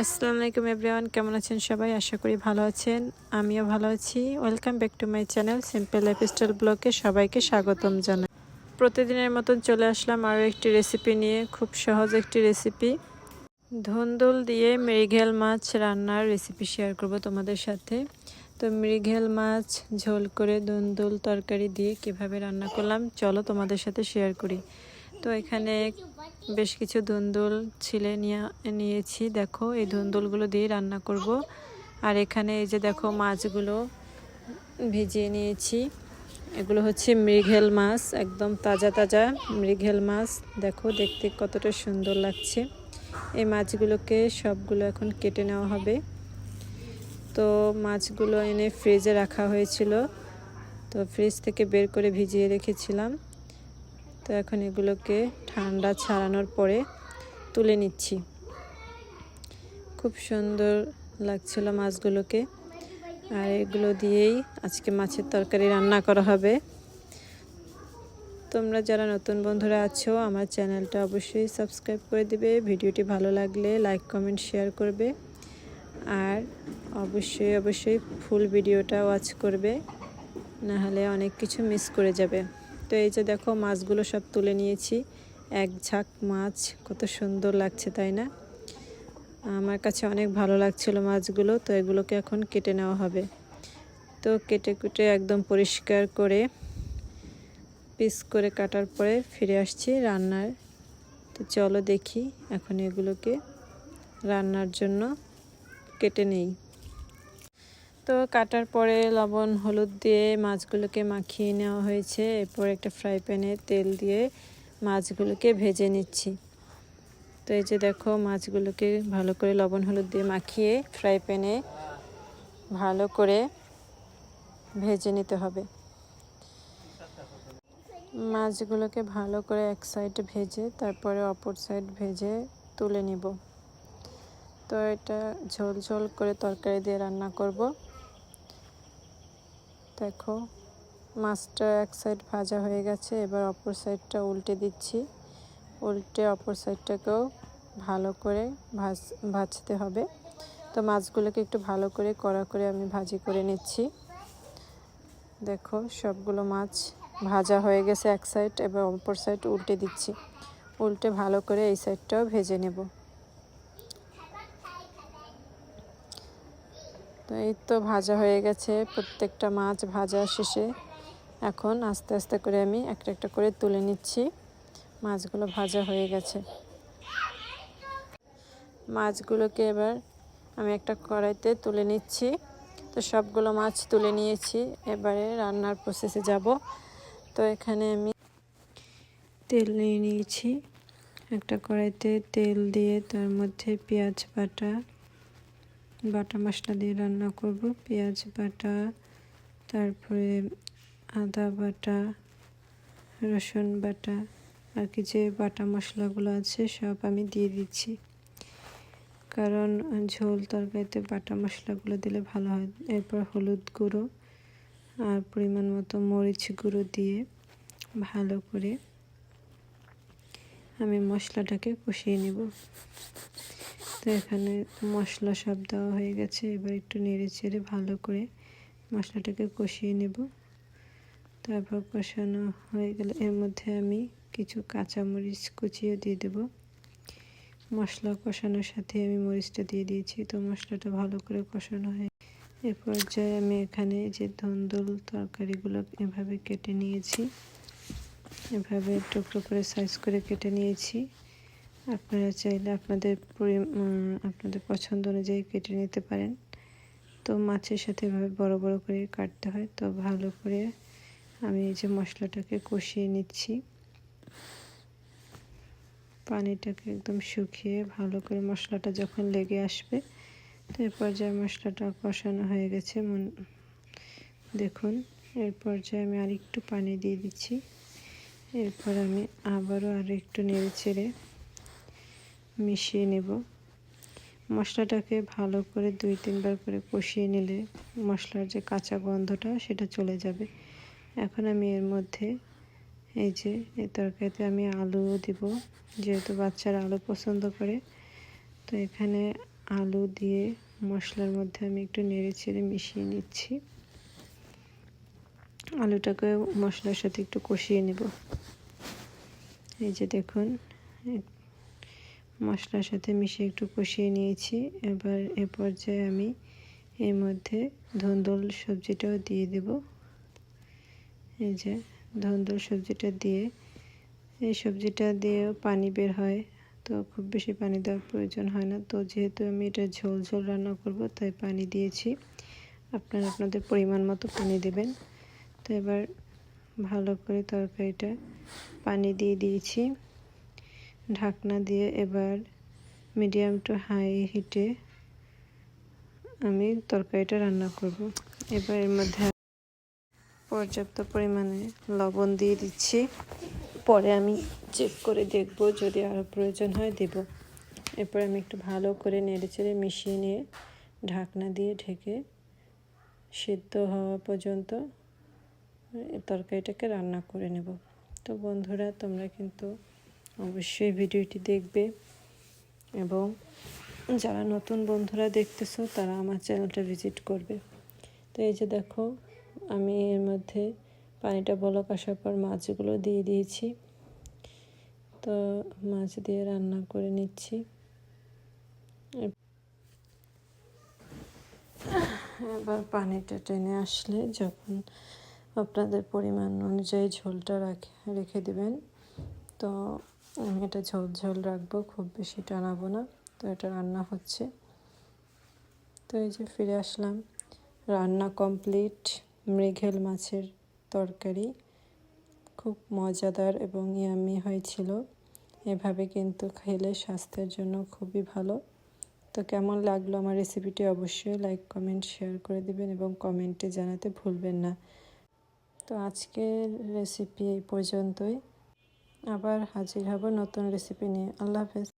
আসসালামু আলাইকুম এভরিওয়ান, কেমন আছেন সবাই? আশা করি ভালো আছেন। আমিও ভালো আছি। Welcome back to my channel simple lifestyle ব্লগে সবাইকে স্বাগতম জানাই। প্রতিদিনের মতন চলে আসলাম আরও একটি রেসিপি নিয়ে, খুব সহজ একটি রেসিপি ধুন্দুল দিয়ে মৃগেল মাছ রান্নার রেসিপি শেয়ার করব তোমাদের সাথে। তো মৃগেল মাছ ঝোল করে ধুন্দুল তরকারি দিয়ে কীভাবে রান্না করলাম, চলো তোমাদের সাথে শেয়ার করি। তো এখানে বেশ কিছু ধুন্দুল ছিলে নিয়ে, নিয়েছি। দেখো, এই ধুন্দুলগুলো দিয়ে রান্না করব। আর এখানে এই যে দেখো মাছগুলো ভিজিয়ে নিয়েছি। এগুলো হচ্ছে মৃঘেল মাছ, একদম তাজা তাজা মৃঘেল মাছ। দেখো, দেখতে কতটা সুন্দর লাগছে। এই মাছগুলোকে সবগুলো এখন কেটে নেওয়া হবে। তো মাছগুলো এনে ফ্রিজে রাখা হয়েছিল। তো ফ্রিজ থেকে বের করে ভিজিয়ে রেখেছিলাম। তো এখন এগুলোকে ঠান্ডা ছাড়ানোর পরে তুলে নিচ্ছি। খুব সুন্দর লাগছিল মাছগুলোকে। আর এগুলো দিয়েই আজকে মাছের তরকারি রান্না করা হবে। তোমরা যারা নতুন বন্ধুরা আছো, আমার চ্যানেলটা অবশ্যই সাবস্ক্রাইব করে দিবে। ভিডিওটি ভালো লাগলে লাইক, কমেন্ট, শেয়ার করবে। আর অবশ্যই অবশ্যই ফুল ভিডিওটা ওয়াচ করবে। নাহলে অনেক কিছু মিস করে যাবে। তো এই যে দেখো মাছগুলো সব তুলে নিয়েছি। এক ঝাঁক মাছ, কত সুন্দর লাগছে, তাই না? আমার কাছে অনেক ভালো লাগছিল মাছগুলো, তো এগুলোকে এখন কেটে নেওয়া হবে। তো কেটে কুটে একদম পরিষ্কার করে পিস করে কাটার পরে ফিরে আসছি রান্নার। তো চলো দেখি এখন এগুলোকে রান্নার জন্য কেটে নেই। তো কাটার পরে লবণ, হলুদ দিয়ে মাছগুলোকে মাখিয়ে নেওয়া হয়েছে। এরপর একটা ফ্রাই প্যানে তেল দিয়ে মাছগুলোকে ভেজে নিচ্ছি। তো এই যে দেখো, মাছগুলোকে ভালো করে লবণ, হলুদ দিয়ে মাখিয়ে ফ্রাই প্যানে ভালো করে ভেজে নিতে হবে। মাছগুলোকে ভালো করে এক সাইড ভেজে, তারপরে অপর সাইড ভেজে তুলে নিব। তো এটা ঝোল ঝোল করে তরকারি দিয়ে রান্না করব। দেখো, মাছটা এক সাইড ভাজা হয়ে গেছে, এবার অপর সাইডটা উল্টে দিচ্ছি। উল্টে অপর সাইডটাকেও ভালো করে ভাজ, ভাজতে হবে। তো মাছগুলোকে একটু ভালো করে কড়া করে আমি ভাজি করে নিচ্ছি। দেখো, সবগুলো মাছ ভাজা হয়ে গেছে এক সাইড এবার অপর সাইড উল্টে দিচ্ছি। উল্টে ভালো করে এই সাইডটাও ভেজে নেব। তো এই তো ভাজা হয়ে গেছে, প্রত্যেকটা মাছ ভাজা শেষে। এখন আস্তে আস্তে করে আমি একটা একটা করে তুলে নিচ্ছি। মাছগুলো ভাজা হয়ে গেছে। মাছগুলোকে এবার আমি একটা কড়াইতে তুলে নিচ্ছি। তো সবগুলো মাছ তুলে নিয়েছি। এবারে রান্নার প্রসেসে যাব। তো এখানে আমি তেল নিয়ে নিয়েছি। একটা কড়াইতে তেল দিয়ে তার মধ্যে পেঁয়াজ বাটা বাটা মশলা দিয়ে রান্না করব, পেঁয়াজ বাটা, তারপরে আদা বাটা, রসুন বাটা, আর কি যে বাটা মশলাগুলো আছে সব আমি দিয়ে দিচ্ছি। কারণ ঝোল তরকারিতে বাটা মশলাগুলো দিলে ভালো হয়। এরপর হলুদ গুঁড়ো আর পরিমাণ মতো মরিচ গুঁড়ো দিয়ে ভালো করে আমি মশলাটাকে কষিয়ে নেব। তো এখানে মশলা সব দেওয়া হয়ে গেছে। এবার একটু নেড়ে চেড়ে ভালো করে মশলাটাকে কষিয়ে নেব। তারপর কষানো হয়ে গেলে এর মধ্যে আমি কিছু কাঁচামরিচ কুচিয়ে দিয়ে দেব। মশলা কষানোর সাথে আমি মরিচটা দিয়ে দিয়েছি। তো মশলাটা ভালো করে কষানো হয় এ পর্যায়ে আমি এখানে যে ধন্দুল তরকারিগুলো এভাবে কেটে নিয়েছি এভাবে টুকরো করে সাইজ করে কেটে নিয়েছি। আপনারা চাইলে আপনাদের আপনাদের পছন্দ অনুযায়ী কেটে নিতে পারেন। তো মাছের সাথে এভাবে বড় বড় করে কাটতে হয়। তো ভালো করে আমি এই যে মশলাটাকে কষিয়ে নিচ্ছি। পানিটাকে একদম শুকিয়ে ভালো করে মশলাটা যখন লেগে আসবে, তো এর পর্যায়ে মশলাটা কষানো হয়ে গেছে। দেখুন, এর পর্যায়ে আমি আর একটু পানি দিয়ে দিচ্ছি। এরপর আমি আবারও আর একটু নেড়ে চেড়ে মিশিয়ে নেব। মশলাটাকে ভালো করে দুই তিনবার করে কষিয়ে নিলে মশলার যে কাঁচা গন্ধটা সেটা চলে যাবে। এখন আমি এর মধ্যে এই যে এই তরকারিতে আমি আলুও দিব, যেহেতু বাচ্চারা আলু পছন্দ করে। তো এখানে আলু দিয়ে মশলার মধ্যে আমি একটু নেড়ে চেড়ে মিশিয়ে নিচ্ছি। আলুটাকে মশলার সাথে একটু কষিয়ে নেব। এই যে দেখুন মশলার সাথে মিশিয়ে একটু কষিয়ে নিয়েছি। এবার এ পর্যায়ে আমি এর মধ্যে ধুন্দল সবজিটাও দিয়ে দেব। এই যে ধুন্দল সবজিটা দিয়ে, এই সবজিটা দিয়েও পানি বের হয়। তো খুব বেশি পানি দেওয়ার প্রয়োজন হয় না। তো যেহেতু আমি এটা ঝোল ঝোল রান্না করব, তাই পানি দিয়েছি। আপনারা আপনাদের পরিমাণ মতো পানি দেবেন। তো এবার ভালো করে তরকারিটা পানি দিয়ে দিয়েছি। ঢাকনা দিয়ে এবার মিডিয়াম টু হাই হিটে আমি তরকারিটা রান্না করব। এবার এর মধ্যে পর্যাপ্ত পরিমাণে লবণ দিয়ে দিচ্ছি। পরে আমি চেক করে দেখব যদি আরও প্রয়োজন হয় দেব। এরপর আমি একটু ভালো করে নেড়ে চেড়ে মিশিয়ে নিয়ে ঢাকনা দিয়ে ঢেকে সিদ্ধ হওয়া পর্যন্ত তরকারিটাকে রান্না করে নেব। তো বন্ধুরা, তোমরা কিন্তু অবশ্যই ভিডিওটি দেখবে এবং যারা নতুন বন্ধুরা দেখতেছো, তারা আমার চ্যানেলটা ভিজিট করবে। তো এই যে দেখো, আমি এর মধ্যে পানিটা বলক আসার পর মাছগুলো দিয়ে দিয়েছি। তো মাছ দিয়ে রান্না করে নিচ্ছি। এবার পানিটা টেনে আসলে যখন আপনাদের পরিমাণ অনুযায়ী ঝোলটা রাখে, রেখে দেবেন। তো আমি এটা ঝোল ঝোল রাখব, খুব বেশি টানাবো না। তো এটা রান্না হচ্ছে। তো এই যে ফিরে আসলাম। রান্না কমপ্লিট, মৃগেল মাছের তরকারি। খুব মজাদার এবং ইয়ামি হয়েছিল। এভাবে কিন্তু খেলে স্বাস্থ্যের জন্য খুবই ভালো। তো কেমন লাগল আমার রেসিপিটি অবশ্যই লাইক, কমেন্ট, শেয়ার করে দেবেন এবং কমেন্টে জানাতে ভুলবেন না। তো আজকের রেসিপি এই পর্যন্তই। আবার হাজির হব নতুন রেসিপি নিয়ে। আল্লাহ হাফেজ।